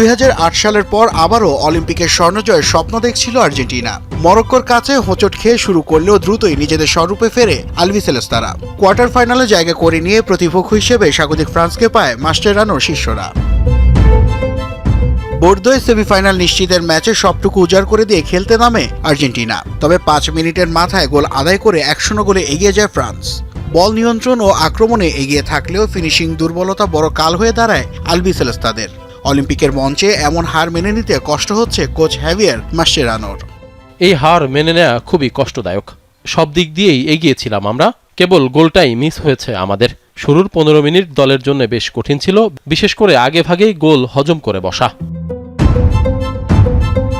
দুই হাজার আট সালের পর আবারও অলিম্পিকের স্বর্ণজয়ের স্বপ্ন দেখছিল আর্জেন্টিনা। মরক্কোর কাছে হোঁচট খেয়ে শুরু করলেও দ্রুতই নিজেদের স্বরূপে ফেরে আলবিসেলেস্তারা কোয়ার্টার ফাইনালে জায়গা করে নিয়ে প্রতিপক্ষ হিসেবে স্বাগতিক ফ্রান্সকে পায় মাস্টেরানোর শিষ্যরা। বোর্দোয় সেমিফাইনাল নিশ্চিতের ম্যাচে সবটুকু উজাড় করে দিয়ে খেলতে নামে আর্জেন্টিনা। তবে পাঁচ মিনিটের মাথায় গোল আদায় করে এক শূন্য গোলে এগিয়ে যায় ফ্রান্স। বল নিয়ন্ত্রণ ও আক্রমণে এগিয়ে থাকলেও ফিনিশিং দুর্বলতা বড় কাল হয়ে দাঁড়ায় আলবিসেলেস্তাদের অলিম্পিকের মঞ্চে এমন হার মেনে নিতে কষ্ট হচ্ছে কোচ হ্যাভিয়ার মাস্টেরানোর এই হার মেনে নেওয়া খুবই কষ্টদায়ক। সব দিক দিয়েই এগিয়েছিলাম আমরা। কেবল গোলটাই মিস হয়েছে আমাদের। শুরুর পনেরো মিনিট দলের জন্য বেশ কঠিন ছিল বিশেষ করে আগে ভাগেই গোল হজম করে বসা।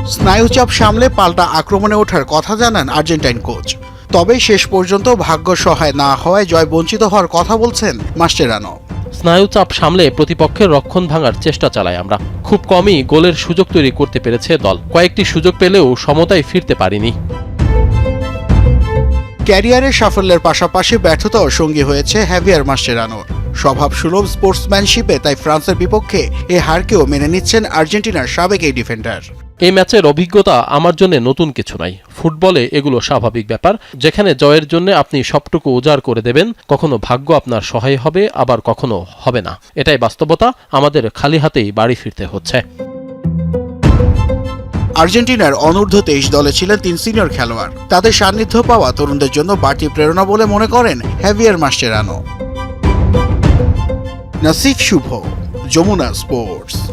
স্নায়ুচাপ সামলে পাল্টা আক্রমণে ওঠার কথা জানান আর্জেন্টাইন কোচ। তবে শেষ পর্যন্ত ভাগ্য সহায় না হওয়ায় জয় বঞ্চিত হওয়ার কথা বলছেন মাস্টেরানো স্নায়ুচাপ সামলে প্রতিপক্ষের রক্ষণ ভাঙার চেষ্টা চালাই আমরা। খুব কমই গোলের সুযোগ তৈরি করতে পেরেছে দল। কয়েকটি সুযোগ পেলেও সমতায় ফিরতে পারিনি। ক্যারিয়ারের সাফল্যের পাশাপাশি ব্যর্থতাও সঙ্গী হয়েছে হ্যাভিয়ার মাস্টেরানোর স্বভাব সুলভ স্পোর্টসম্যানশিপে তাই ফ্রান্সের বিপক্ষে এ হারকেও মেনে নিচ্ছেন আর্জেন্টিনার সাবেক এই ডিফেন্ডার। এই ম্যাচের অভিজ্ঞতা আমার জন্য নতুন কিছু নাই। ফুটবলে এগুলো স্বাভাবিক ব্যাপার। যেখানে জয়ের জন্য আপনি সবটুকু উজাড় করে দেবেন, কখনো ভাগ্য আপনার সহায় হবে, আবার কখনো হবে না। এটাই বাস্তবতা। আমাদের খালি হাতেই বাড়ি ফিরতে হচ্ছে। আর্জেন্টিনার অনূর্ধ্ব তেইশ দলে ছিলেন তিন সিনিয়র খেলোয়াড়। তাদের সান্নিধ্য পাওয়া তরুণদের জন্য বাড়তি প্রেরণা বলে মনে করেন Javier Mascherano. Nasif Shuvo, Jamuna sports.